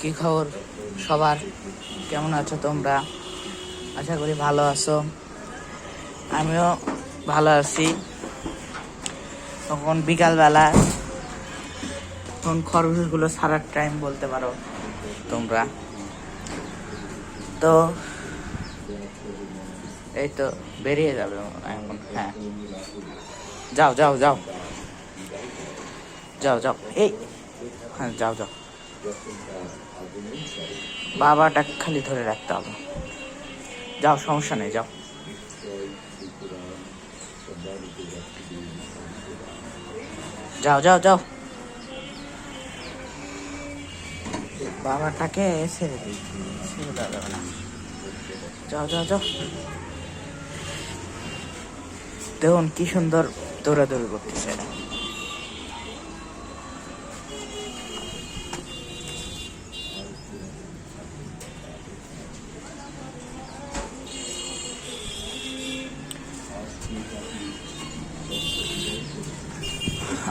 কি খবর সবার? কেমন আছো তোমরা? আশা করি ভালো আছো। আমিও ভালো আছি। তখন বিকালবেলা তখন খরগোশগুলো সারার টাইম বলতে পারো তোমরা। তো এই তো বেরিয়ে যাবে এখন হ্যাঁ। যাও যাও যাও। যাও যাও। এই হ্যাঁ যাও যাও। বাবাটা খালি ধরে রাখতে হবে। যাও, সমস্যা নেই, যাও। যাও যাও যাও। বাবাটাকে ছেড়ে দিই। না। যাও যাও যাও। দেখুন কি সুন্দর দৌড়াদৌড়ি করতেছে এরা।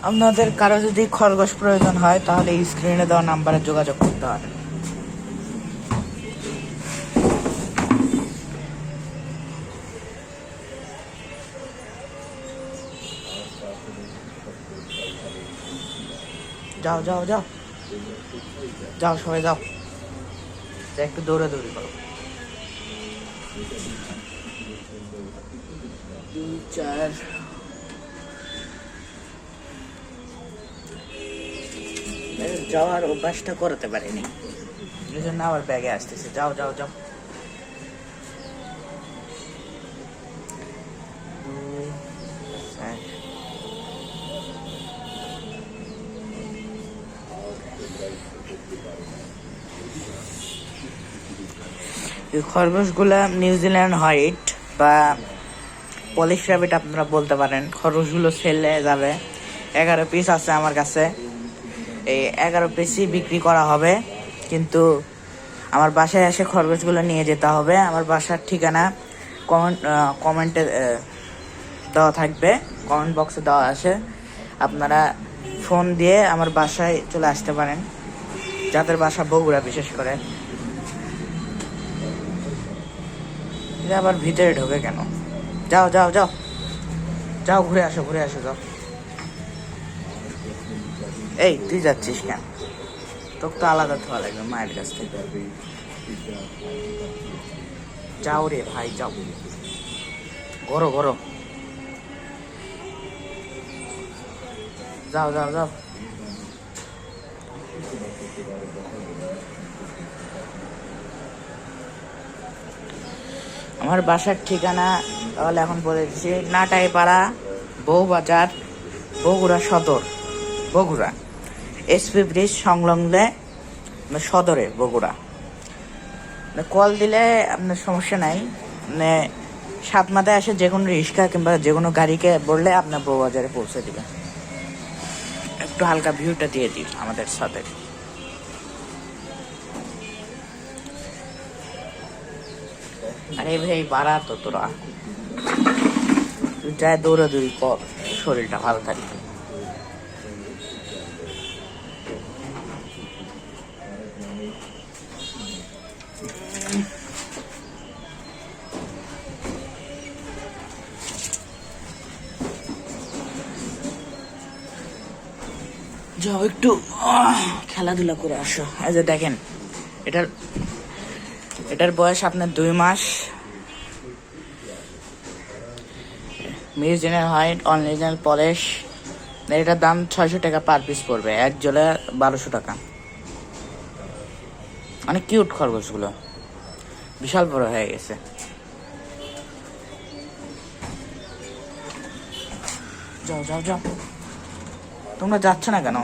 আপনাদের কারও যদি খরগোশ প্রয়োজন হয়, তাহলে এই স্ক্রিনে দেওয়া নাম্বারে যোগাযোগ করতে পারেন। যাও যাও যাও। যাও, সবাই যাও। একটু দৌড়াদৌড়ি করো। দুই চার যাওয়ার অভ্যাসটা করতে পারিনি। এই জন্য আবার ব্যাগে আসতেছে। যাও যাও যাও। খরগোশগুলা নিউজিল্যান্ড হোয়াইট বা পলিশ র্যাবিট আপনারা বলতে পারেন। খরগোশগুলো সেলে যাবে। এগারো পিস আছে আমার কাছে। এই এগারো পিসই বিক্রি করা হবে। কিন্তু আমার বাসায় এসে খরগোশগুলো নিয়ে যেতে হবে। আমার বাসার ঠিকানা কমেন্ট কমেন্টে দেওয়া থাকবে। কমেন্ট বক্সে দেওয়া আছে। আপনারা ফোন দিয়ে আমার বাসায় চলে আসতে পারেন। যাদের বাসা বগুড়া, বিশেষ করে। আবার ভিতরে ঢোকে কেন? যাও যাও যাও। যাও, ঘুরে আসো ঘুরে আসো, যাও। এই, তুই যাচ্ছিস কেন? তোকে তো আলাদা থাকা লাগবে মায়ের কাছ থেকে। যাও রে ভাই, যাও। ঘরো ঘরো যাও যাও যাও। আমার বাসার ঠিকানা তাহলে এখন বলে দিচ্ছি, নাটাইপাড়া, বউবাজার, বগুড়া সদর, বগুড়া। এসপি ব্রিজ সংলগ্নে সদরে বগুড়া। মানে কল দিলে আপনার সমস্যা নাই। মানে সাত মাথায় আসে যে কোনো রিক্সা কিংবা যে কোনো গাড়িকে বললে আপনার বউবাজারে পৌঁছে দিবে। একটু হালকা ভিউটা দিয়ে দিই আমাদের সাথে। আরে ভাই, বাড়া তো তোরা। তুই যায় দৌড়াদৌড়ি কর, শরীরটা ভালো থাকবে। যাও একটু খেলাধুলা করে আসো। এই যে দেখেন, এটার এটার বয়স আপনার দুই মাস। মিউজিয়ামের হাইট অনরিজিনাল পলিশ এটার দাম ছয়শো টাকা পার পিস পড়বে, এক জলে বারোশো টাকা। অনেক কিউট খরগোশগুলো। বিশাল বড় হয়ে গেছে। যাও যাও যাও। তোমরা যাচ্ছ না কেন?